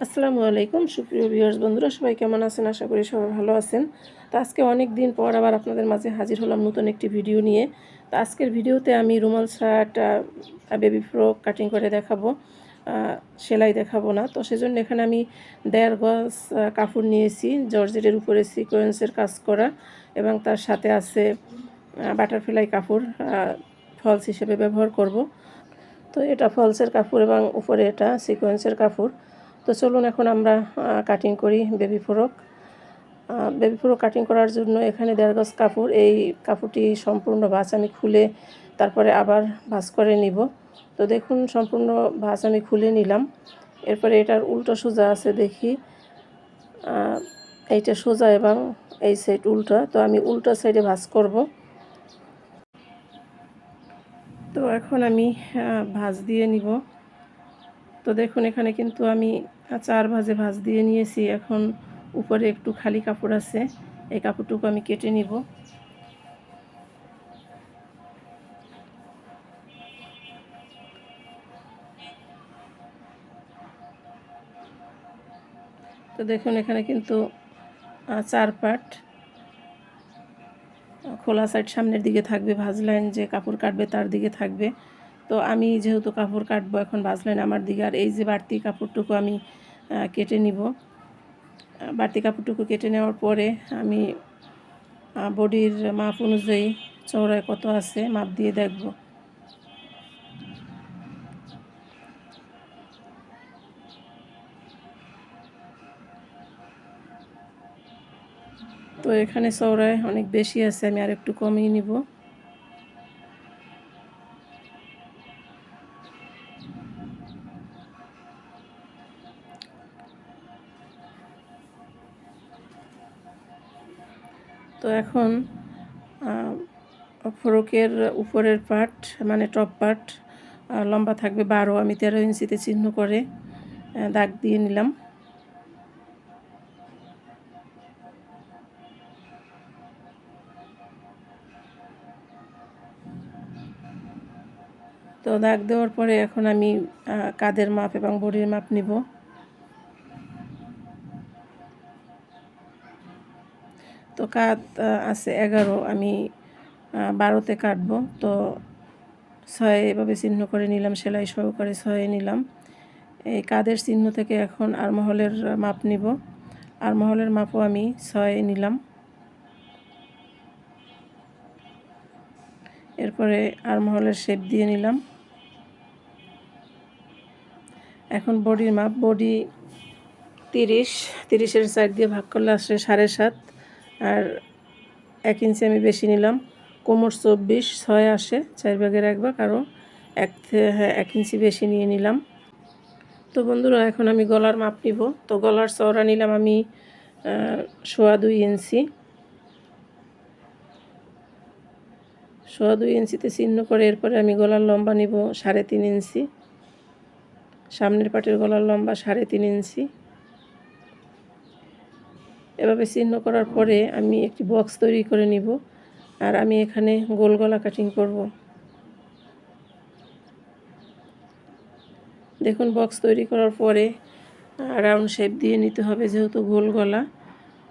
আসসালামু আলাইকুম, সুপ্রিয় ভিউয়ার্স বন্ধুরা, সবাই কেমন আছেন? আশা করি সবাই ভালো আছেন। তো আজকে অনেক দিন পর আবার আপনাদের মাঝে হাজির হলাম নতুন একটি ভিডিও নিয়ে। তো আজকের ভিডিওতে আমি রুমাল শার্ট বেবি ফ্রক কাটিং করে দেখাবো সেলাই দেখাবো না। তো সেজন্য এখানে আমি দেড় গজ কাপড় নিয়েছি, জর্জেটের উপরে সিকোয়েন্সের কাজ করা, এবং তার সাথে আছে বাটারফ্লাই কাপড় ফলস হিসেবে ব্যবহার করব। তো এটা ফলসের কাপড় এবং উপরে এটা সিকোয়েন্সের কাপড়। তো চলুন এখন আমরা কাটিং করি baby frock baby frock cutting করার জন্য এখানে দেড় গজ কাপড়, এই কাপড়টি সম্পূর্ণ ভাঁজ আমি খুলে তারপরে আবার ভাঁজ করে নিব। তো দেখুন, সম্পূর্ণ ভাঁজ আমি খুলে নিলাম। এরপরে এটার উল্টো সোজা আছে দেখি। এইটা সোজা এবং এই সাইড উল্টা। তো আমি উল্টা সাইডে ভাঁজ করব। তো এখন আমি ভাঁজ দিয়ে নিব। তো দেখুন, এখানে কিন্তু আমি চার ভাজে ভাজ দিয়ে নিয়েছি। এখন উপরে একটু খালি কাপড় আছে, এই কাপড়টুকু আমি কেটে নিব। তো দেখুন, এখানে কিন্তু চার পাট খোলা সাইড সামনের দিকে থাকবে ভাঁজ লাইন যে কাপড় কাটবে তার দিকে থাকবে। তো আমি যেহেতু কাপড় কাটবো এখন বাজলেন আমার দিকে, আর এই যে বাড়তি কাপড়টুকু আমি কেটে নিব। বাড়তি কাপড়টুকু কেটে নেওয়ার পরে আমি বডির মাপ অনুযায়ী চৌড়ায় কত আছে মাপ দিয়ে দেখব। তো এখানে চৌড়ায় অনেক বেশি আছে, আমি আর একটু কমিয়ে নিব। তো এখন ফ্রকের উপরের পার্ট মানে টপ পার্ট লম্বা থাকবে বারো। আমি তেরো ইঞ্চিতে চিহ্ন করে দাগ দিয়ে নিলাম। তো দাগ দেওয়ার পরে এখন আমি কাদের মাপ এবং বডির মাপ নিব। তো কাত আছে এগারো, আমি বারোতে কাটবো। তো ছয় এভাবে চিহ্ন করে নিলাম, সেলাই সহকারে ছয়ে নিলাম। এই কাদের চিহ্ন থেকে এখন আরমহলের মাপ নিব। আরমহলের মাপও আমি ছয় নিলাম। এরপরে আরমহলের শেপ দিয়ে নিলাম। এখন বডির মাপ, বডি তিরিশ, তিরিশের সাইড দিয়ে ভাগ করলে আসে সাড়ে সাত। আর এক ইঞ্চি আমি বেশি নিলাম। কোমর চব্বিশ, ছয় আসে, চার ভাগের এক ভাগ আরও এক হ্যাঁ এক ইঞ্চি বেশি নিয়ে নিলাম। তো বন্ধুরা, এখন আমি গলার মাপ নিব। তো গলার চওড়া নিলাম আমি সোয়া দুই ইঞ্চি। সোয়া দুই ইঞ্চিতে চিহ্ন করে এরপরে আমি গলার লম্বা নিব সাড়ে তিন ইঞ্চি। সামনের পাটের গলার লম্বা সাড়ে তিন ইঞ্চি। এভাবে চিহ্ন করার পরে আমি একটি বক্স তৈরি করে নিব আর আমি এখানে গোল গলা কাটিং করব। দেখুন, বক্স তৈরি করার পরে রাউন্ড শেপ দিয়ে নিতে হবে যেহেতু গোল গলা।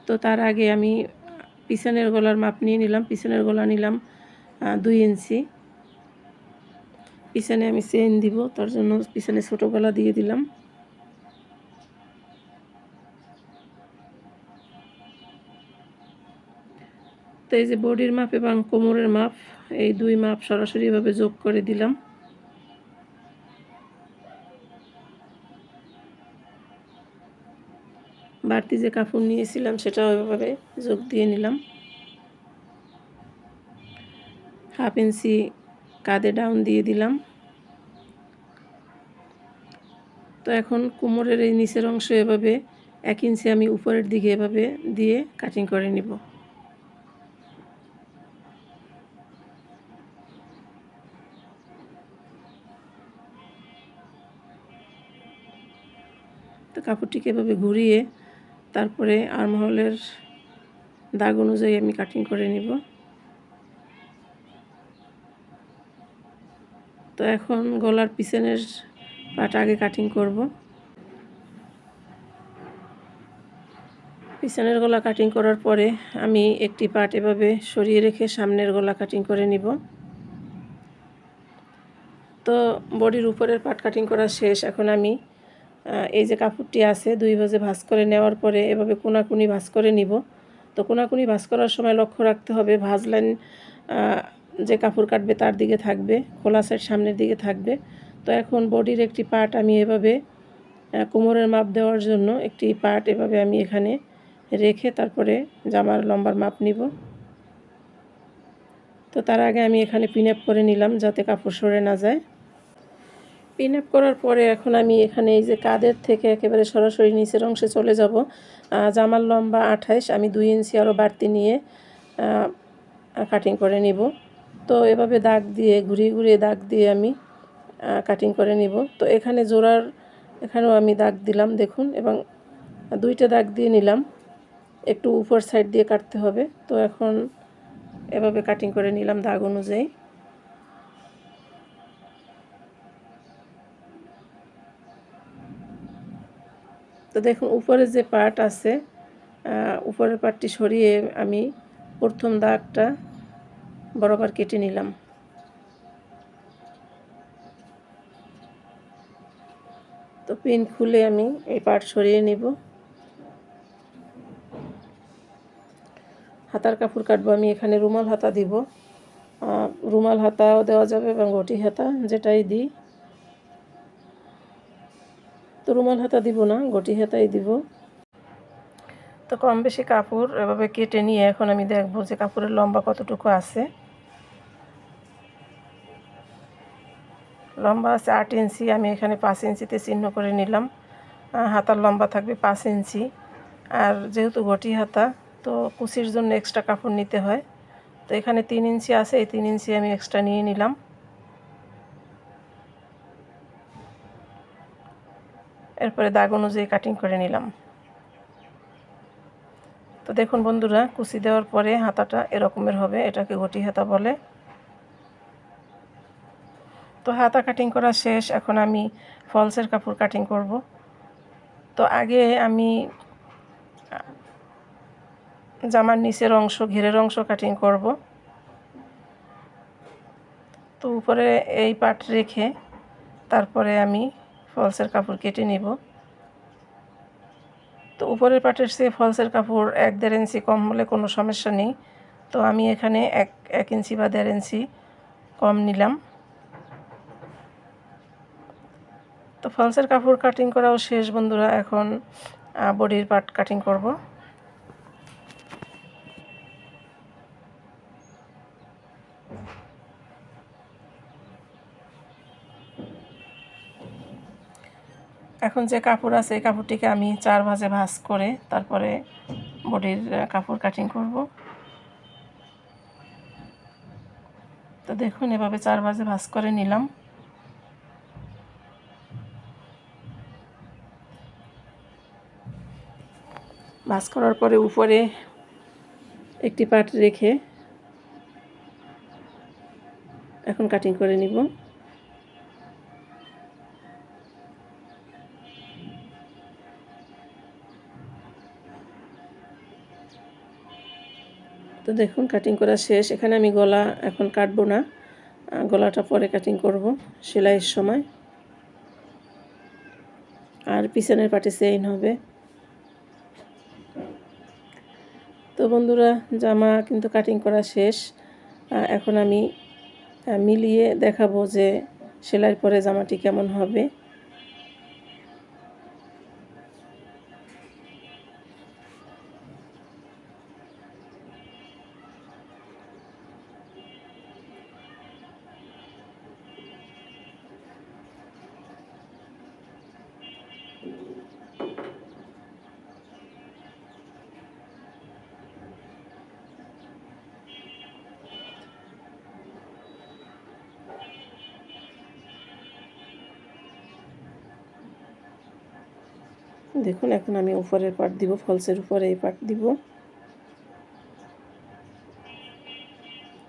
তো তার আগে আমি পিছনের গলার মাপ নিয়ে নিলাম। পিছনের গলা নিলাম দুই ইঞ্চি। পিছনে আমি চেন দিব, তার জন্য পিছনে ছোটো গলা দিয়ে দিলাম। তো এই যে বডির মাপ এবং কোমরের মাপ, এই দুই মাপ সরাসরি এভাবে যোগ করে দিলাম। বাড়তি যে কাপড় নিয়েছিলাম, সেটাও এভাবে যোগ দিয়ে নিলাম। হাফ ইঞ্চি কাঁধে ডাউন দিয়ে দিলাম। তো এখন কোমরের এই নিচের অংশ এভাবে এক ইঞ্চি আমি উপরের দিকে এভাবে দিয়ে কাটিং করে নিব। কাপড়টিকে এভাবে ঘুরিয়ে তারপরে আরমহলের দাগ অনুযায়ী আমি কাটিং করে নিব। তো এখন গলার পিছনের পাট আগে কাটিং করব। পিছনের গলা কাটিং করার পরে আমি একটি পাট এভাবে সরিয়ে রেখে সামনের গলা কাটিং করে নিব। তো বডির উপরের পাট কাটিং করা শেষ। এখন আমি এই যে কাপড়টি আছে, দুই ভাজে ভাঁজ করে নেওয়ার পরে এভাবে কোনাকুনি ভাঁজ করে নিব। তো কোনাকুনি ভাঁজ করার সময় লক্ষ্য রাখতে হবে, ভাঁজ লাইন যে কাপড় কাটবে তার দিকে থাকবে, খোলা সাইড সামনের দিকে থাকবে। তো এখন বডির একটি পার্ট আমি এভাবে কোমরের মাপ দেওয়ার জন্য একটি পার্ট এভাবে আমি এখানে রেখে তারপরে জামার লম্বার মাপ নিব। তো তার আগে আমি এখানে পিন আপ করে নিলাম যাতে কাপড় সরে না যায়। পিন আপ করার পরে এখন আমি এখানে এই যে কাদের থেকে একেবারে সরাসরি নিচের অংশে চলে যাব জামার লম্বা আঠাইশ, আমি দুই ইঞ্চি আরও বাড়তি নিয়ে কাটিং করে নিব। তো এভাবে দাগ দিয়ে, ঘুরিয়ে ঘুরিয়ে দাগ দিয়ে আমি কাটিং করে নিব। তো এখানে জোড়ার, এখানেও আমি দাগ দিলাম, দেখুন, এবং দুইটা দাগ দিয়ে নিলাম। একটু উপর সাইড দিয়ে কাটতে হবে। তো এখন এভাবে কাটিং করে নিলাম দাগ অনুযায়ী। তো দেখুন, উপরে যে পার্ট আছে উপরের পার্টটি সরিয়ে আমি প্রথম দাগটা বরাবর কেটে নিলাম। তো পিন খুলে আমি এই পার্ট সরিয়ে নিব। হাতার কাপড় কাটবো, আমি এখানে রুমাল হাতা দিব। রুমাল হাতাও দেওয়া যাবে এবং গটি হাতা যেটাই দিই। তো রুমাল হাতা দিব না, গটি হাতাই দিব। তো কম বেশি কাপড় এভাবে কেটে নিয়ে এখন আমি দেখব যে কাপড়ের লম্বা কতটুকু আছে। লম্বা আছে আট ইঞ্চি, আমি এখানে পাঁচ ইঞ্চিতে চিহ্ন করে নিলাম। হাতার লম্বা থাকবে পাঁচ ইঞ্চি। আর যেহেতু গটি হাতা, তো কুচির জন্য এক্সট্রা কাপড় নিতে হয়। তো এখানে তিন ইঞ্চি আছে, এই তিন ইঞ্চি আমি এক্সট্রা নিয়ে নিলাম। এরপরে দাগ অনুযায়ী কাটিং করে নিলাম। তো দেখুন বন্ধুরা, কুচি দেওয়ার পরে হাতাটা এরকমের হবে, এটাকে গটি হাতা বলে। তো হাতা কাটিং করা শেষ, এখন আমি ফলসের কাপড় কাটিং করব। তো আগে আমি জামার নিচের অংশ, ঘেরের অংশ কাটিং করব। তো উপরে এই পাট রেখে তারপরে আমি ফলসের কাপড় কেটে নিব। তো উপরের পাটের চেয়ে ফলসের কাপড় এক দেড় ইঞ্চি কম হলে কোনো সমস্যা নেই। তো আমি এখানে এক এক ইঞ্চি বা দেড় ইঞ্চি কম নিলাম। তো ফলসের কাপড় কাটিং করাও শেষ বন্ধুরা, এখন বডির পার্ট কাটিং করব। এখন যে কাপড় আছে, এই কাপড়টিকে আমি চার ভাজে ভাজ করে তারপরে বডির কাপড় কাটিং করব। তো দেখুন, এভাবে চার ভাজে ভাজ করে নিলাম। ভাজ করার পরে উপরে একটি পার্ট রেখে এখন কাটিং করে নিব। তো দেখুন কাটিং করা শেষ। এখানে আমি গলা এখন কাটবো না। গলাটা পরে কাটিং করব, সেলাইয়ের সময়। আর পিছনের পাটে চেইন হবে। তো বন্ধুরা, জামা কিন্তু কাটিং করা শেষ। এখন আমি মিলিয়ে দেখাবো যে সেলাই পরে জামাটি কেমন হবে। দেখুন, এখন আমি উপরের পার্ট দিব ফলসের উপরে এই পার্ট দিব।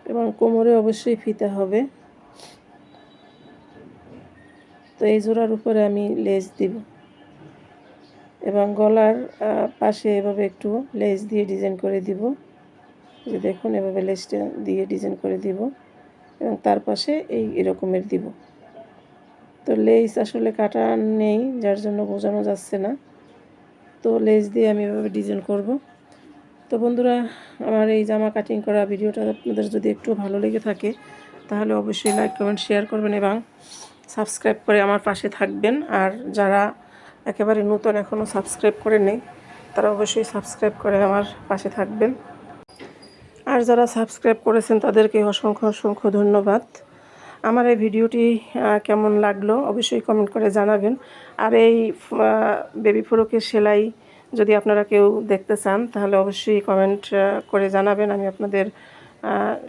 এবং কোমরে অবশ্যই ফিতে হবে। তো এই জোড়ার উপরে আমি লেজ দিব। এবং গলার পাশে এভাবে একটু লেস দিয়ে ডিজাইন করে দিব। যে দেখুন, এভাবে লেসটা দিয়ে ডিজাইন করে দিব। এবং তার পাশে এই এরকমের দিব। তো লেস আসলে কাটা নেই, যার জন্য বোঝানো যাচ্ছে না। তো লেস দিয়ে আমি এভাবে ডিজাইন করব। তো বন্ধুরা, আমার এই জামা কাটিং করা ভিডিওটা আপনাদের যদি একটু ভালো লেগে থাকে, তাহলে অবশ্যই লাইক কমেন্ট শেয়ার করবেন এবং সাবস্ক্রাইব করে আমার পাশে থাকবেন। আর যারা একেবারে নতুন এখনও সাবস্ক্রাইব করে নেই তারা অবশ্যই সাবস্ক্রাইব করে আমার পাশে থাকবেন। আর যারা সাবস্ক্রাইব করেছেন, তাদেরকে অসংখ্য অসংখ্য ধন্যবাদ। আমার এই ভিডিওটি কেমন লাগল অবশ্যই কমেন্ট করে জানাবেন। আর এই বেবি ফ্রকের সেলাই যদি আপনারা কেউ দেখতে চান, তাহলে অবশ্যই কমেন্ট করে জানাবেন। আমি আপনাদের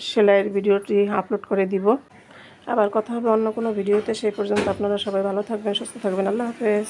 সেলাইয়ের ভিডিওটি আপলোড করে দিব। আবার কথা হবে অন্য কোনো ভিডিওতে। সেই পর্যন্ত আপনারা সবাই ভালো থাকবেন, সুস্থ থাকবেন। আল্লাহ হাফেজ।